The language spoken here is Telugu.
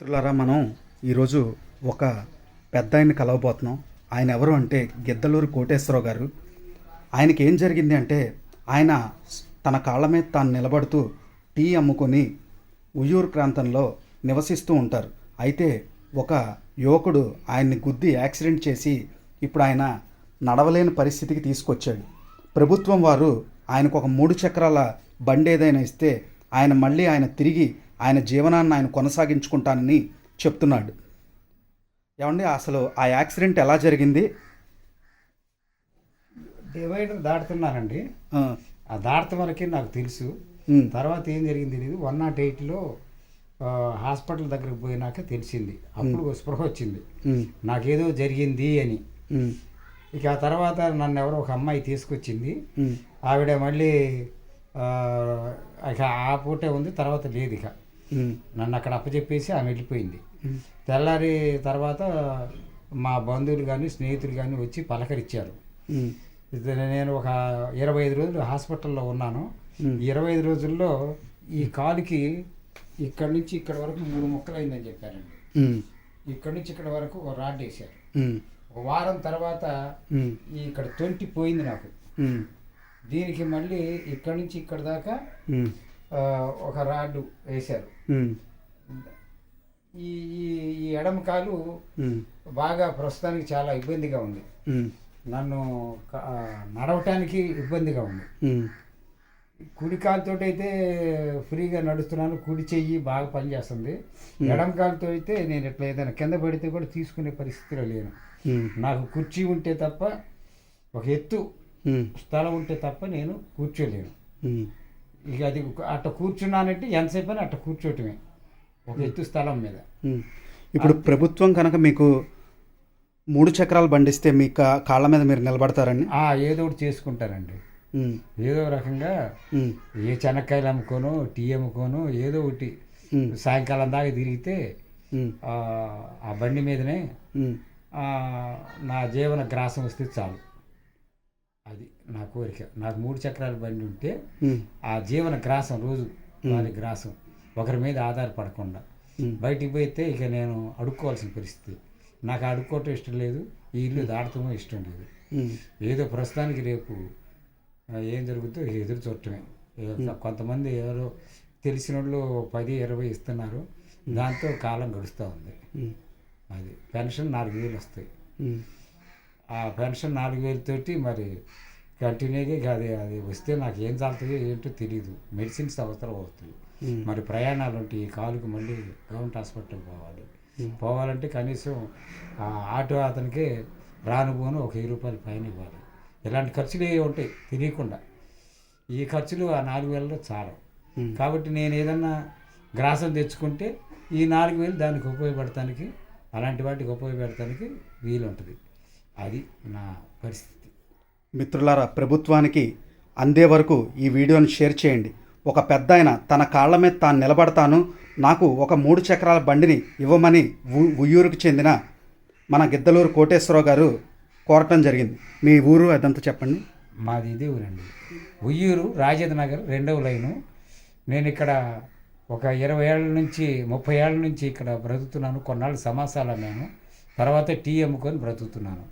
మిత్రులారా మనం ఈరోజు ఒక పెద్ద ఆయన్ని కలవబోతున్నాం. ఆయన ఎవరు అంటే గిద్దలూరు కోటేశ్వరరావు గారు. ఆయనకి ఏం జరిగింది అంటే ఆయన తన కాళ్ళ మీద తాను నిలబడుతూ టీ అమ్ముకొని ఉయ్యూరు ప్రాంతంలో నివసిస్తూ ఉంటారు. అయితే ఒక యువకుడు ఆయన్ని గుద్ది యాక్సిడెంట్ చేసి ఇప్పుడు ఆయన నడవలేని పరిస్థితికి తీసుకొచ్చాడు. ప్రభుత్వం వారు ఆయనకు ఒక మూడు చక్రాల బండి ఏదైనా ఇస్తే ఆయన మళ్ళీ ఆయన తిరిగి ఆయన జీవనాన్ని ఆయన కొనసాగించుకుంటానని చెప్తున్నాడు. ఏమండి అసలు ఆ యాక్సిడెంట్ ఎలా జరిగింది? డివైడర్ దాటుతున్నానండి. ఆ, దాటత వరకే నాకు తెలుసు. తర్వాత ఏం జరిగింది తెలియదు వన్ నాట్ ఎయిట్లో హాస్పిటల్ దగ్గరికి పోయినాక తెలిసింది. అప్పుడు స్పృహ వచ్చింది. నాకేదో జరిగింది అని. ఇక ఆ తర్వాత నన్ను ఎవరో ఒక అమ్మాయి తీసుకొచ్చింది. ఆవిడ మళ్ళీ ఇక ఆ పూటే ఉంది తర్వాత లేదు ఇక. నన్ను అక్కడ అప్పచెప్పేసి ఆమె వెళ్ళిపోయింది. తెల్లారి తర్వాత మా బంధువులు కానీ స్నేహితులు కానీ వచ్చి పలకరించారు నేను ఒక ఇరవై ఐదు రోజులు హాస్పిటల్లో ఉన్నాను. ఇరవై ఐదు రోజుల్లో ఈ కాలుకి ఇక్కడ నుంచి ఇక్కడ వరకు మూడు ముక్కలు అయిందని చెప్పారండి ఇక్కడ నుంచి ఇక్కడ వరకు ఒక రాడ్ వేశారు. వారం తర్వాత ఇక్కడ ట్వంటీ పోయింది నాకు. దీనికి మళ్ళీ ఇక్కడ నుంచి ఇక్కడ దాకా ఒక రాడ్ వేశారు. ఈ ఈ ఎడమ కాలు బాగా ప్రస్తుతానికి చాలా ఇబ్బందిగా ఉంది. నన్ను నడవటానికి ఇబ్బందిగా ఉంది. కుడి కాలుతో అయితే ఫ్రీగా నడుస్తున్నాను కుడి చెయ్యి బాగా పనిచేస్తుంది. ఎడమ కాలుతో అయితే నేను ఇట్లా ఏదైనా కింద పడితే కూడా తీసుకునే పరిస్థితిలో లేను. నాకు కుర్చీ ఉంటే తప్ప ఒక ఎత్తు స్థలం ఉంటే తప్ప నేను కూర్చోలేను. ఉమ్, ఇక అది అట్ట కూర్చున్నానంటే ఎంతసేపు అని అట్ట కూర్చోటమే. ఒక ఎత్తు స్థలం మీద. ఇప్పుడు ప్రభుత్వం కనుక మీకు మూడు చక్రాలు బండిస్తే మీ కాళ్ళ మీద మీరు నిలబడతారండి? ఆ ఏదో ఒకటి చేసుకుంటానండి ఉమ్, ఏదో రకంగా ఏ చెనక్కాయలు అమ్ముకోను టీ అమ్ముకోను ఏదో ఒకటి సాయంకాలం దాకా తిరిగితే ఆ బండి మీదనే నా జీవన గ్రాసం వస్తే చాలు. అది నా కోరిక. నాకు మూడు చక్రాల బండి ఉంటే ఆ జీవన గ్రాసం రోజు వారి గ్రాసం ఒకరి మీద ఆధారపడకుండా. బయటికి పోతే ఇక నేను అడుక్కోవాల్సిన పరిస్థితి. నాకు అడుక్కోవటం ఇష్టం లేదు ఈ ఇల్లు దాటటమో ఇష్టం లేదు. ఏదో ప్రస్తుతానికి రేపు ఏం జరుగుతుందో ఎదురు చూడటమే. కొంతమంది ఎవరో తెలిసిన వాళ్ళు పది ఇరవై ఇస్తున్నారు. దాంతో కాలం గడుస్తూ ఉంది. అది పెన్షన్ నాలుగు వేలు వస్తాయి. ఆ పెన్షన్ నాలుగు వేలతోటి మరి కంటిన్యూగా అది అది వస్తే నాకు ఏం చాలుతుందో ఏంటో తెలియదు మెడిసిన్స్ అవసరం అవుతుంది. మరి ప్రయాణాలు ఉంటాయి ఈ కాలుకి మళ్ళీ గవర్నమెంట్ హాస్పిటల్ పోవాలి. పోవాలంటే కనీసం ఆ ఆటో అతనికి రాను పోను ఒక వెయ్యి రూపాయలు పైన ఇవ్వాలి. ఇలాంటి ఖర్చులు ఏ ఉంటాయి? తెలియకుండా. ఈ ఖర్చులు ఆ నాలుగు వేలలో చాలా. కాబట్టి నేను ఏదన్నా గ్రాసం తెచ్చుకుంటే ఈ నాలుగు వేలు దానికి ఉపయోగపడటానికి అలాంటి వాటికి ఉపయోగపడటానికి వీలు ఉంటుంది అది నా పరిస్థితి. మిత్రులారా ప్రభుత్వానికి అందే వరకు ఈ వీడియోని షేర్ చేయండి. ఒక పెద్ద ఆయన తన కాళ్ళ మీద తాను నిలబడతాను నాకు ఒక మూడు చక్రాల బండిని ఇవ్వమని ఉయ్యూరుకు చెందిన మన గిద్దలూరు కోటేశ్వరరావు గారు కోరటం జరిగింది. మీ ఊరు అదంతా చెప్పండి. మాది ఇదే ఊరండి. ఉయ్యూరు రాజేంద్ర నగర్ రెండవ లైను. నేను ఇక్కడ ఒక ఇరవై ఏళ్ళ నుంచి ముప్పై ఏళ్ళ నుంచి ఇక్కడ బ్రతుకుతున్నాను. కొన్నాళ్ళు సమాసాలు అన్నాను తర్వాత టీ అమ్ముకొని బ్రతుకుతున్నాను.